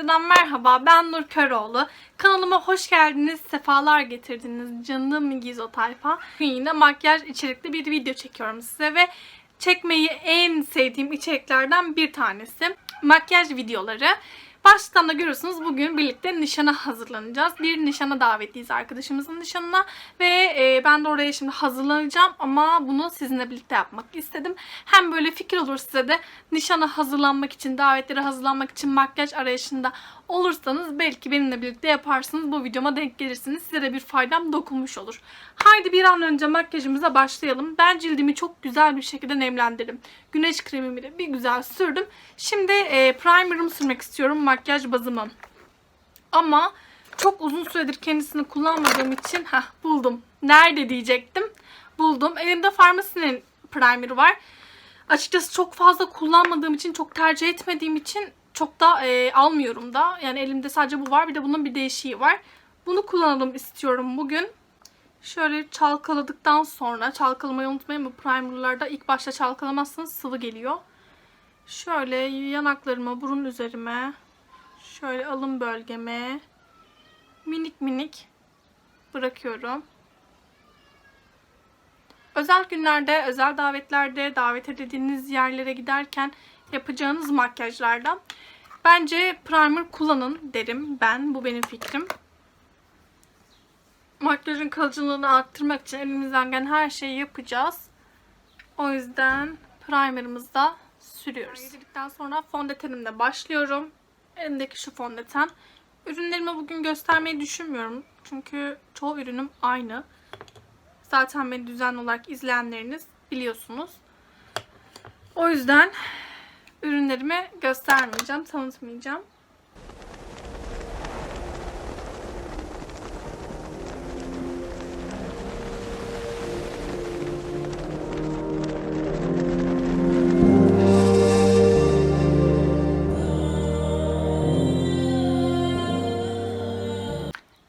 Şimdiden merhaba ben Nur Köroğlu. Kanalıma hoş geldiniz, sefalar getirdiniz canım Gizo tayfa. Bugün yine makyaj içerikli bir video çekiyorum size ve çekmeyi en sevdiğim içeriklerden bir tanesi. Makyaj videoları. Başlıktan da görüyorsunuz bugün birlikte nişana hazırlanacağız. Bir nişana davetliyiz arkadaşımızın nişanına ve e, ben de oraya şimdi hazırlanacağım ama bunu sizinle birlikte yapmak istedim. Hem böyle fikir olur size de nişana hazırlanmak için, davetlere hazırlanmak için makyaj arayışında olursanız belki benimle birlikte yaparsınız. Bu videoma denk gelirsiniz. Size de bir faydam dokunmuş olur. Haydi bir an önce makyajımıza başlayalım. Ben cildimi çok güzel bir şekilde nemlendirdim. Güneş kremimi de bir güzel sürdüm. Şimdi e, primer'ımı sürmek istiyorum. Makyaj bazımı. Ama çok uzun süredir kendisini kullanmadığım için ha buldum. Nerede diyecektim. Buldum. Elimde Farmasi'nin primer'ı var. Açıkçası çok fazla kullanmadığım için, çok tercih etmediğim için çok da e, almıyorum da. Yani elimde sadece bu var. Bir de bunun bir değişiği var. Bunu kullanalım istiyorum bugün. Şöyle çalkaladıktan sonra, çalkalamayı unutmayın bu primerlarda ilk başta çalkalamazsanız sıvı geliyor. Şöyle yanaklarıma, burun üzerime, şöyle alın bölgeme minik minik bırakıyorum. Özel günlerde, özel davetlerde, davet edildiğiniz yerlere giderken yapacağınız makyajlarda bence primer kullanın derim ben. Bu benim fikrim. Makyajın kalıcılığını arttırmak için elimizden gelen her şeyi yapacağız. O yüzden primerımızı da sürüyoruz. Yedirdikten sonra fondötenimle başlıyorum. Elimdeki şu fondöten. Ürünlerimi bugün göstermeyi düşünmüyorum. Çünkü çoğu ürünüm aynı. Zaten beni düzenli olarak izleyenleriniz biliyorsunuz. O yüzden ürünlerimi göstermeyeceğim, tanıtmayacağım.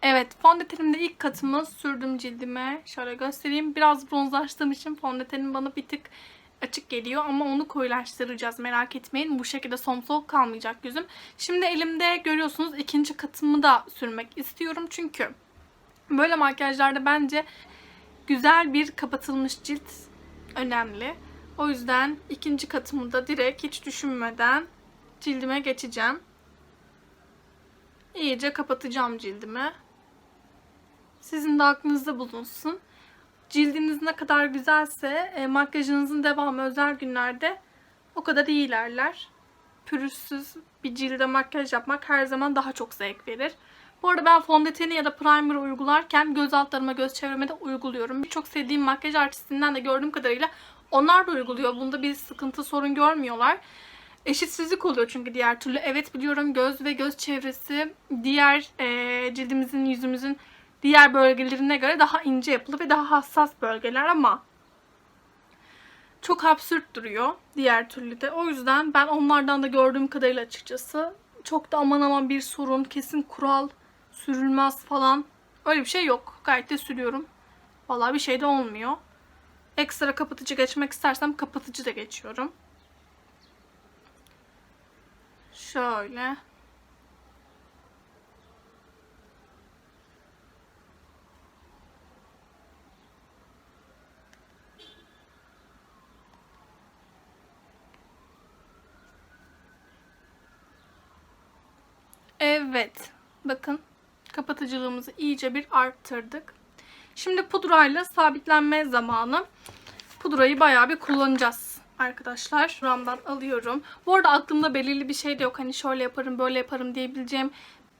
Evet, fondötenimde ilk katımı sürdüm cildime. Şöyle göstereyim. Biraz bronzlaştığım için fondötenim bana bir tık açık geliyor ama onu koyulaştıracağız. Merak etmeyin. Bu şekilde somsoluk kalmayacak yüzüm. Şimdi elimde görüyorsunuz ikinci katımı da sürmek istiyorum. Çünkü böyle makyajlarda bence güzel bir kapatılmış cilt önemli. O yüzden ikinci katımı da direkt hiç düşünmeden cildime geçeceğim. İyice kapatacağım cildimi. Sizin de aklınızda bulunsun. Cildiniz ne kadar güzelse e, makyajınızın devamı özel günlerde o kadar iyi ilerler. Pürüzsüz bir cilde makyaj yapmak her zaman daha çok zevk verir. Bu arada ben fondöteni ya da primer uygularken göz altlarıma, göz çevreme de uyguluyorum. Birçok sevdiğim makyaj artistinden de gördüğüm kadarıyla onlar da uyguluyor. Bunda bir sıkıntı, sorun görmüyorlar. Eşitsizlik oluyor çünkü diğer türlü. Evet biliyorum göz ve göz çevresi diğer e, cildimizin, yüzümüzün diğer bölgelerine göre daha ince yapılı ve daha hassas bölgeler ama çok absürt duruyor diğer türlü de. O yüzden ben onlardan da gördüğüm kadarıyla açıkçası çok da aman aman bir sorun, kesin kural, sürülmez falan öyle bir şey yok. Gayet de sürüyorum. Vallahi bir şey de olmuyor. Ekstra kapatıcı geçmek istersem kapatıcı da geçiyorum. Şöyle. Evet. Bakın kapatıcılığımızı iyice bir arttırdık. Şimdi pudrayla sabitlenme zamanı. Pudrayı bayağı bir kullanacağız arkadaşlar. Şuramdan alıyorum. Bu arada aklımda belirli bir şey de yok. Hani şöyle yaparım böyle yaparım diyebileceğim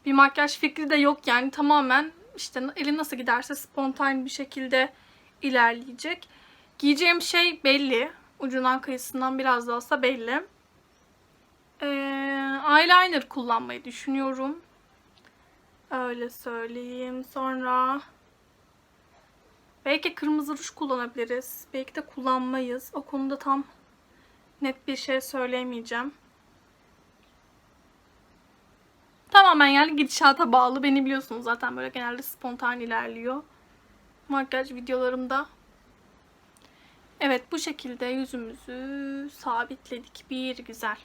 bir makyaj fikri de yok. Yani tamamen işte elim nasıl giderse spontan bir şekilde ilerleyecek. Giyeceğim şey belli. Ucundan kıyısından biraz da olsa belli. Ee, eyeliner kullanmayı düşünüyorum. Öyle söyleyeyim. Sonra belki kırmızı ruj kullanabiliriz. Belki de kullanmayız. O konuda tam net bir şey söyleyemeyeceğim. Tamamen yani gidişata bağlı. Beni biliyorsunuz zaten böyle genelde spontan ilerliyor. Makyaj videolarımda. Evet bu şekilde yüzümüzü sabitledik. Bir güzel.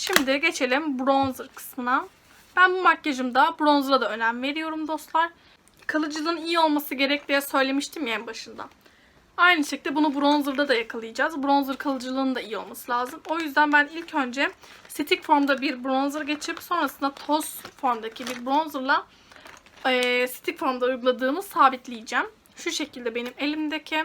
Şimdi geçelim bronzer kısmına. Ben bu makyajımda bronzera da önem veriyorum dostlar. Kalıcılığın iyi olması gerek diye söylemiştim ya en başında. Aynı şekilde bunu bronzerda da yakalayacağız. Bronzer kalıcılığının da iyi olması lazım. O yüzden ben ilk önce stick formda bir bronzer geçip sonrasında toz formdaki bir bronzerla e, stick formda uyguladığımı sabitleyeceğim. Şu şekilde benim elimdeki.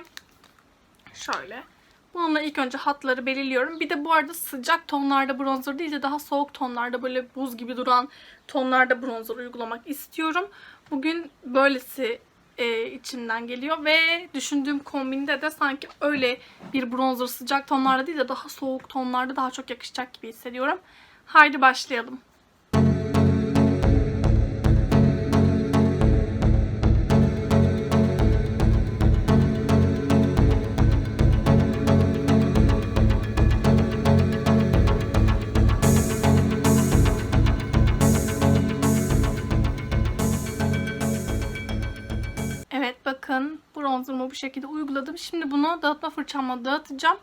Şöyle. Bununla ilk önce hatları belirliyorum. Bir de bu arada sıcak tonlarda bronzer değil de daha soğuk tonlarda böyle buz gibi duran tonlarda bronzer uygulamak istiyorum. Bugün böylesi e, içimden geliyor ve düşündüğüm kombinde de sanki öyle bir bronzer sıcak tonlarda değil de daha soğuk tonlarda daha çok yakışacak gibi hissediyorum. Haydi başlayalım. Bakın bronzerumu bu şekilde uyguladım. Şimdi bunu dağıtma fırçamla dağıtacağım.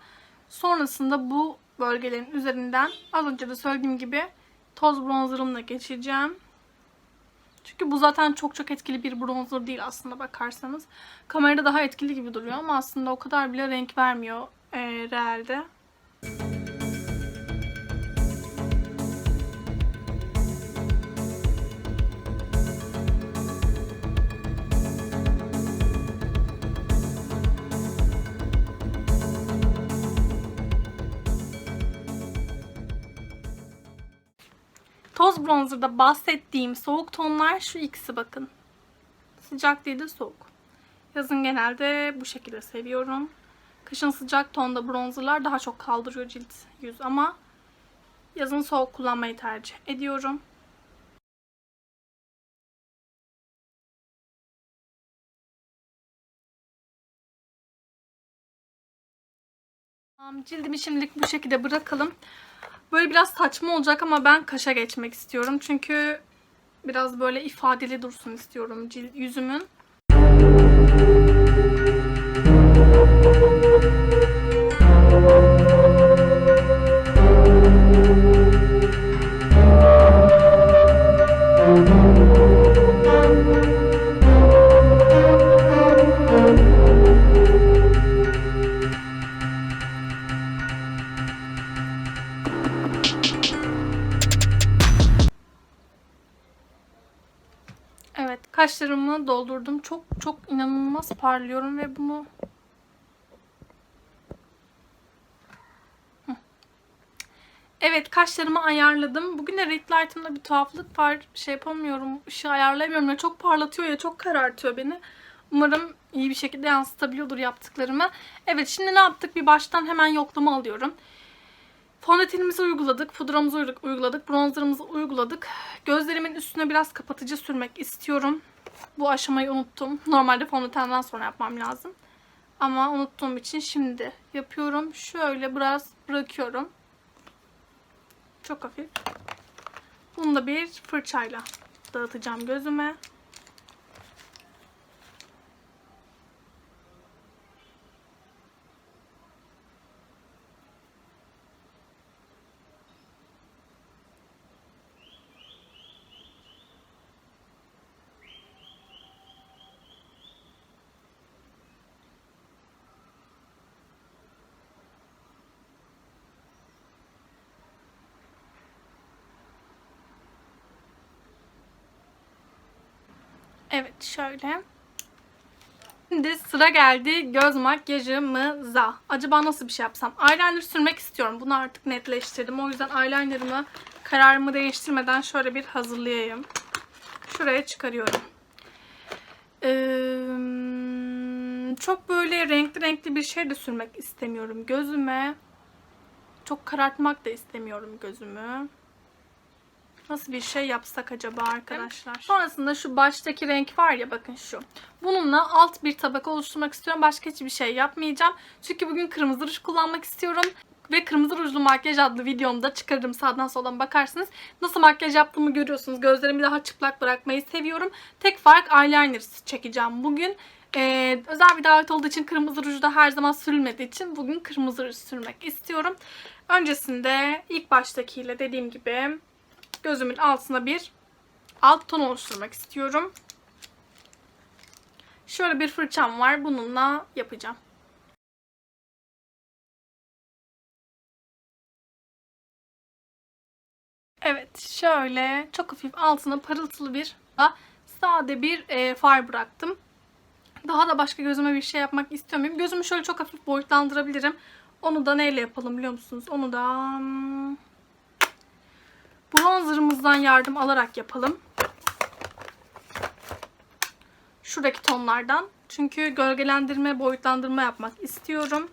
Sonrasında bu bölgelerin üzerinden az önce de söylediğim gibi toz bronzerımla geçeceğim. Çünkü bu zaten çok çok etkili bir bronzer değil aslında bakarsanız. Kamerada daha etkili gibi duruyor ama aslında o kadar bile renk vermiyor e, realde. Toz bronzerda bahsettiğim soğuk tonlar şu ikisi bakın. Sıcak değil de soğuk. Yazın genelde bu şekilde seviyorum. Kışın sıcak tonda bronzerlar daha çok kaldırıyor cilt yüz ama yazın soğuk kullanmayı tercih ediyorum. Cildimi şimdilik bu şekilde bırakalım. Böyle biraz saçma olacak ama ben kaşa geçmek istiyorum. Çünkü biraz böyle ifadeli dursun istiyorum yüzümün. Kaşlarımı doldurdum. Çok çok inanılmaz parlıyorum ve bunu. Evet, kaşlarımı ayarladım. Bugün de red light'ımda bir tuhaflık var. Şey yapamıyorum, ışığı ayarlayamıyorum. Ya çok parlatıyor ya çok karartıyor beni. Umarım iyi bir şekilde yansıtabiliyordur yaptıklarımı. Evet, şimdi ne yaptık? Bir baştan hemen yoklama alıyorum. Fondötenimizi uyguladık, pudramızı uyguladık, bronzerımızı uyguladık. Gözlerimin üstüne biraz kapatıcı sürmek istiyorum. Bu aşamayı unuttum. Normalde fondötenden sonra yapmam lazım. Ama unuttuğum için şimdi yapıyorum. Şöyle biraz bırakıyorum. Çok hafif. Bunu da bir fırçayla dağıtacağım gözüme. Evet şöyle. Şimdi sıra geldi göz makyajımıza. Acaba nasıl bir şey yapsam? Eyeliner sürmek istiyorum. Bunu artık netleştirdim. O yüzden eyelinerımı kararımı değiştirmeden şöyle bir hazırlayayım. Şuraya çıkarıyorum. Ee, çok böyle renkli renkli bir şey de sürmek istemiyorum gözüme. Çok karartmak da istemiyorum gözümü. Nasıl bir şey yapsak acaba arkadaşlar? Sonrasında şu baştaki renk var ya bakın şu. Bununla alt bir tabaka oluşturmak istiyorum. Başka hiçbir şey yapmayacağım. Çünkü bugün kırmızı ruj kullanmak istiyorum. Ve kırmızı rujlu makyaj adlı videomda çıkarırım sağdan soldan bakarsınız. Nasıl makyaj yaptığımı görüyorsunuz. Gözlerimi daha çıplak bırakmayı seviyorum. Tek fark eyeliner çekeceğim bugün. Ee, özel bir davet olduğu için kırmızı ruj da her zaman sürülmediği için bugün kırmızı ruj sürmek istiyorum. Öncesinde ilk baştakiyle dediğim gibi gözümün altına bir alt ton oluşturmak istiyorum. Şöyle bir fırçam var. Bununla yapacağım. Evet şöyle çok hafif altına parıltılı bir sade bir e, far bıraktım. Daha da başka gözüme bir şey yapmak istemiyorum. Gözümü şöyle çok hafif boyutlandırabilirim. Onu da neyle yapalım biliyor musunuz? Onu da hmm, bronzerımızdan yardım alarak yapalım. Şuradaki tonlardan. Çünkü gölgelendirme, boyutlandırma yapmak istiyorum.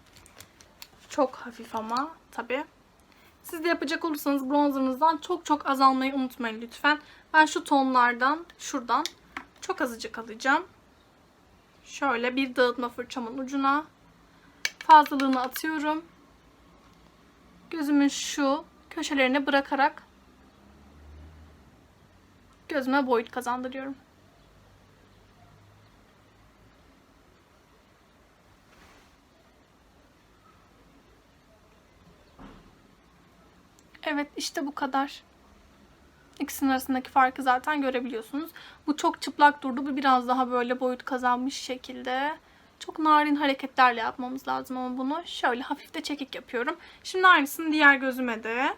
Çok hafif ama tabii. Siz de yapacak olursanız bronzerınızdan çok çok azalmayı unutmayın lütfen. Ben şu tonlardan, şuradan çok azıcık alacağım. Şöyle bir dağıtma fırçamın ucuna fazlalığını atıyorum. Gözümün şu köşelerine bırakarak gözüme boyut kazandırıyorum. Evet işte bu kadar. İkisinin arasındaki farkı zaten görebiliyorsunuz. Bu çok çıplak durdu. Bu biraz daha böyle boyut kazanmış şekilde. Çok narin hareketlerle yapmamız lazım ama bunu şöyle hafif de çekik yapıyorum. Şimdi aynısını diğer gözüme de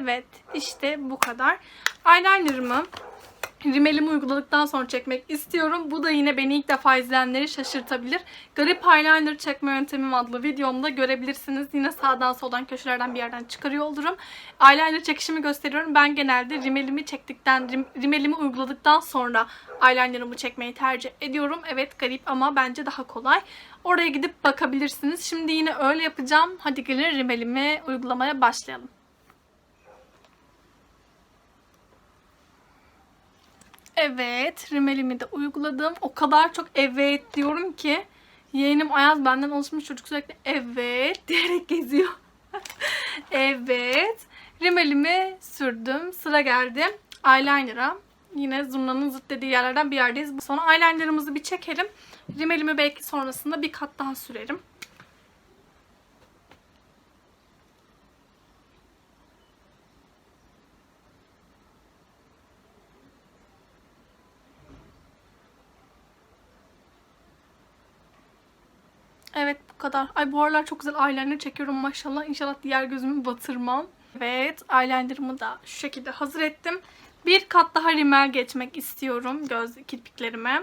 Evet işte bu kadar. Eyelinerımı rimelimi uyguladıktan sonra çekmek istiyorum. Bu da yine beni ilk defa izleyenleri şaşırtabilir. Garip eyeliner çekme yöntemim adlı videomda görebilirsiniz. Yine sağdan soldan köşelerden bir yerden çıkarıyor olurum. Eyeliner çekişimi gösteriyorum. Ben genelde rimelimi çektikten, rim, rimelimi uyguladıktan sonra eyelinerımı çekmeyi tercih ediyorum. Evet garip ama bence daha kolay. Oraya gidip bakabilirsiniz. Şimdi yine öyle yapacağım. Hadi gelin rimelimi uygulamaya başlayalım. Evet, rimelimi de uyguladım. O kadar çok evet diyorum ki yeğenim Ayaz benden alışmış çocuk sürekli evet diyerek geziyor. evet. Rimelimi sürdüm. Sıra geldi eyeliner'a. Yine zurnanın zıt dediği yerlerden bir yerdeyiz. Sonra eyelinerımızı bir çekelim. Rimelimi belki sonrasında bir kat daha sürerim. Evet bu kadar. Ay bu aralar çok güzel eyeliner çekiyorum maşallah. İnşallah diğer gözümü batırmam. Evet eyelinerımı da şu şekilde hazır ettim. Bir kat daha rimel geçmek istiyorum göz kirpiklerime.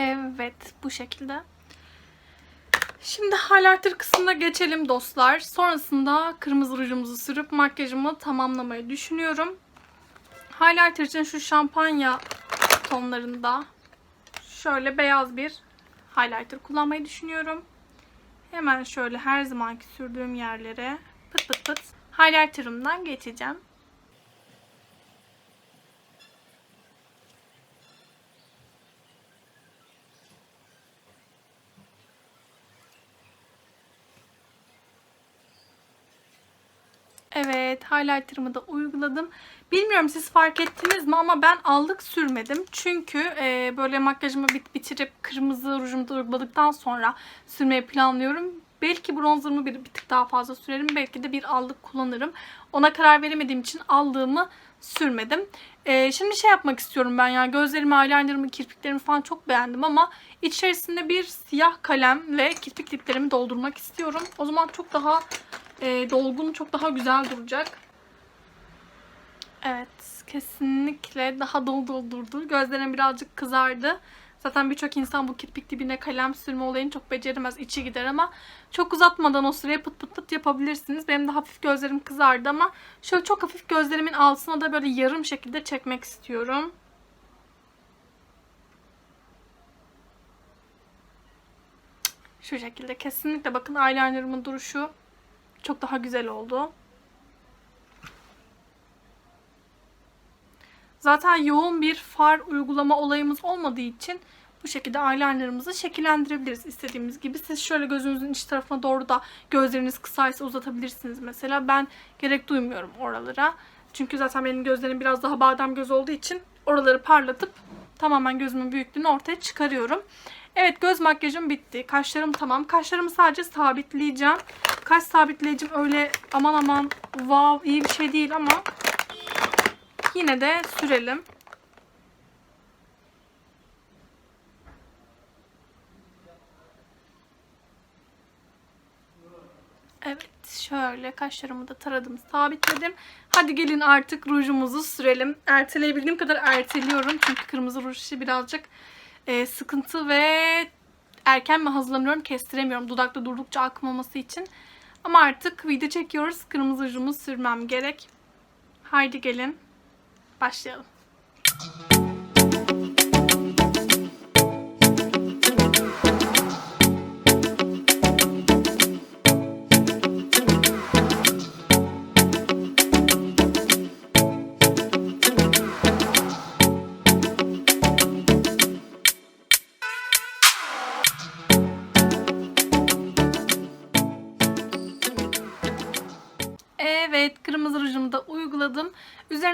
Evet bu şekilde. Şimdi highlighter kısmına geçelim dostlar. Sonrasında kırmızı rujumuzu sürüp makyajımı tamamlamayı düşünüyorum. Highlighter için şu şampanya tonlarında şöyle beyaz bir highlighter kullanmayı düşünüyorum. Hemen şöyle her zamanki sürdüğüm yerlere pıt pıt pıt highlighterımdan geçeceğim. Evet highlighter'ımı da uyguladım. Bilmiyorum siz fark ettiniz mi ama ben allık sürmedim. Çünkü e, böyle makyajımı bit bitirip kırmızı rujumu da uyguladıktan sonra sürmeyi planlıyorum. Belki bronzerımı bir, bir tık daha fazla sürerim. Belki de bir allık kullanırım. Ona karar veremediğim için aldığımı sürmedim. Ee, şimdi şey yapmak istiyorum ben ya. Gözlerimi, eyelinerımı, kirpiklerimi falan çok beğendim ama içerisinde bir siyah kalemle kirpik diplerimi doldurmak istiyorum. O zaman çok daha e, dolgun, çok daha güzel duracak. Evet, kesinlikle daha dolu doldurdu. Gözlerim birazcık kızardı. Zaten birçok insan bu kirpik dibine kalem sürme olayını çok beceremez. içi gider ama çok uzatmadan o sıraya pıt pıt pıt yapabilirsiniz. Benim de hafif gözlerim kızardı ama şöyle çok hafif gözlerimin altına da böyle yarım şekilde çekmek istiyorum. Şu şekilde. Kesinlikle bakın eyelinerımın duruşu çok daha güzel oldu. Zaten yoğun bir far uygulama olayımız olmadığı için bu şekilde eyelinerımızı şekillendirebiliriz istediğimiz gibi. Siz şöyle gözünüzün iç tarafına doğru da gözleriniz kısaysa uzatabilirsiniz mesela. Ben gerek duymuyorum oralara. Çünkü zaten benim gözlerim biraz daha badem göz olduğu için oraları parlatıp tamamen gözümün büyüklüğünü ortaya çıkarıyorum. Evet göz makyajım bitti. Kaşlarım tamam. Kaşlarımı sadece sabitleyeceğim. Kaş sabitleyicim öyle aman aman wow iyi bir şey değil ama yine de sürelim. Evet şöyle kaşlarımı da taradım sabitledim. Hadi gelin artık rujumuzu sürelim. Erteleyebildiğim kadar erteliyorum. Çünkü kırmızı ruj işi birazcık e, sıkıntı ve erken mi hazırlamıyorum kestiremiyorum. Dudakta durdukça akmaması için. Ama artık video çekiyoruz. Kırmızı rujumu sürmem gerek. Haydi gelin başlayalım.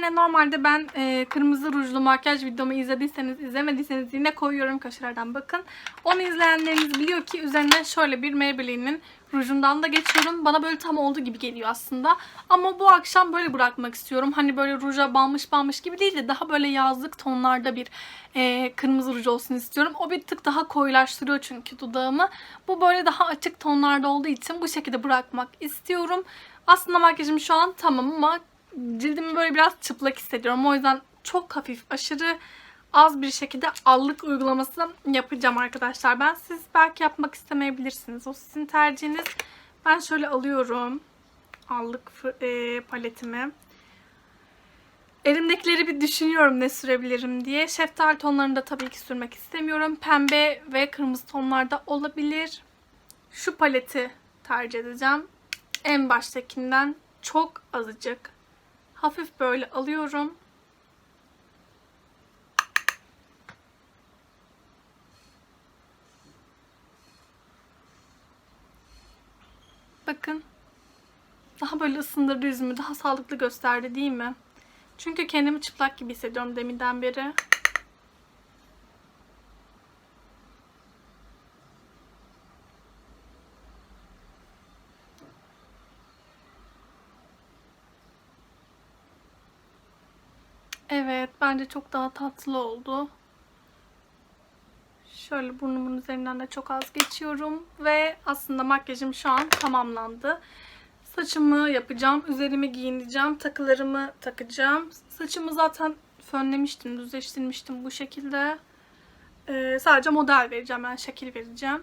Üzerine normalde ben e, kırmızı rujlu makyaj videomu izlediyseniz, izlemediyseniz yine koyuyorum kaşlardan bakın. Onu izleyenleriniz biliyor ki üzerine şöyle bir Maybelline'in rujundan da geçiyorum. Bana böyle tam olduğu gibi geliyor aslında. Ama bu akşam böyle bırakmak istiyorum. Hani böyle ruja banmış banmış gibi değil de daha böyle yazlık tonlarda bir e, kırmızı ruj olsun istiyorum. O bir tık daha koyulaştırıyor çünkü dudağımı. Bu böyle daha açık tonlarda olduğu için bu şekilde bırakmak istiyorum. Aslında makyajım şu an tamam ama cildimi böyle biraz çıplak hissediyorum. O yüzden çok hafif, aşırı az bir şekilde allık uygulaması yapacağım arkadaşlar. Ben siz belki yapmak istemeyebilirsiniz. O sizin tercihiniz. Ben şöyle alıyorum allık e, paletimi. Elimdekileri bir düşünüyorum ne sürebilirim diye. Şeftali tonlarını da tabii ki sürmek istemiyorum. Pembe ve kırmızı tonlarda olabilir. Şu paleti tercih edeceğim. En baştakinden çok azıcık. Hafif böyle alıyorum. Bakın. Daha böyle ısındırdı yüzümü. Daha sağlıklı gösterdi değil mi? Çünkü kendimi çıplak gibi hissediyorum deminden beri. Evet, bence çok daha tatlı oldu. Şöyle burnumun üzerinden de çok az geçiyorum. Ve aslında makyajım şu an tamamlandı. Saçımı yapacağım. Üzerimi giyineceğim. Takılarımı takacağım. Saçımı zaten fönlemiştim, düzleştirmiştim bu şekilde. Ee, sadece model vereceğim. Yani şekil vereceğim.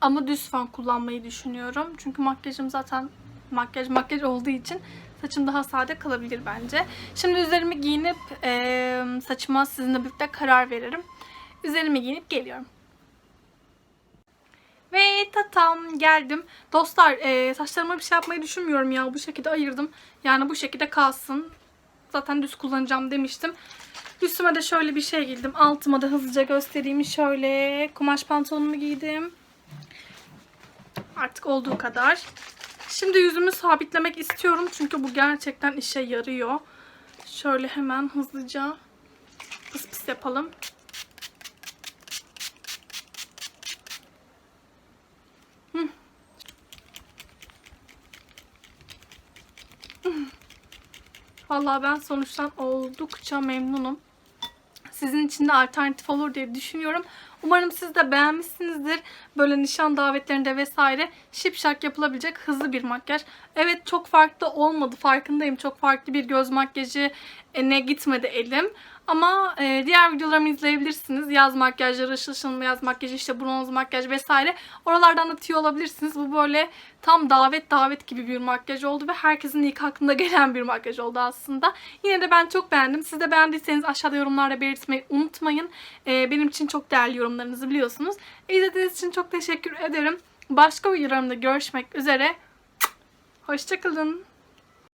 Ama düz fön kullanmayı düşünüyorum. Çünkü makyajım zaten makyaj makyaj olduğu için saçım daha sade kalabilir bence. Şimdi üzerimi giyinip e, saçıma sizinle birlikte karar veririm. Üzerimi giyinip geliyorum. Ve tatam geldim. Dostlar e, saçlarıma bir şey yapmayı düşünmüyorum ya. Bu şekilde ayırdım. Yani bu şekilde kalsın. Zaten düz kullanacağım demiştim. Üstüme de şöyle bir şey giydim. Altıma da hızlıca göstereyim. Şöyle kumaş pantolonumu giydim. Artık olduğu kadar. Şimdi yüzümü sabitlemek istiyorum. Çünkü bu gerçekten işe yarıyor. Şöyle hemen hızlıca pıs pıs yapalım. Vallahi ben sonuçtan oldukça memnunum. Sizin için de alternatif olur diye düşünüyorum. Umarım siz de beğenmişsinizdir. Böyle nişan davetlerinde vesaire şipşak yapılabilecek hızlı bir makyaj. Evet çok farklı olmadı farkındayım. Çok farklı bir göz makyajı ne gitmedi elim. Ama e, diğer videolarımı izleyebilirsiniz. Yaz makyajları, ışılışın yaz makyajı, işte bronz makyaj vesaire. Oralardan da tüyo alabilirsiniz. Bu böyle tam davet davet gibi bir makyaj oldu ve herkesin ilk aklına gelen bir makyaj oldu aslında. Yine de ben çok beğendim. Siz de beğendiyseniz aşağıda yorumlarda belirtmeyi unutmayın. E, benim için çok değerli yorumlarınızı biliyorsunuz. İzlediğiniz için çok teşekkür ederim. Başka videolarımda görüşmek üzere. Hoşçakalın.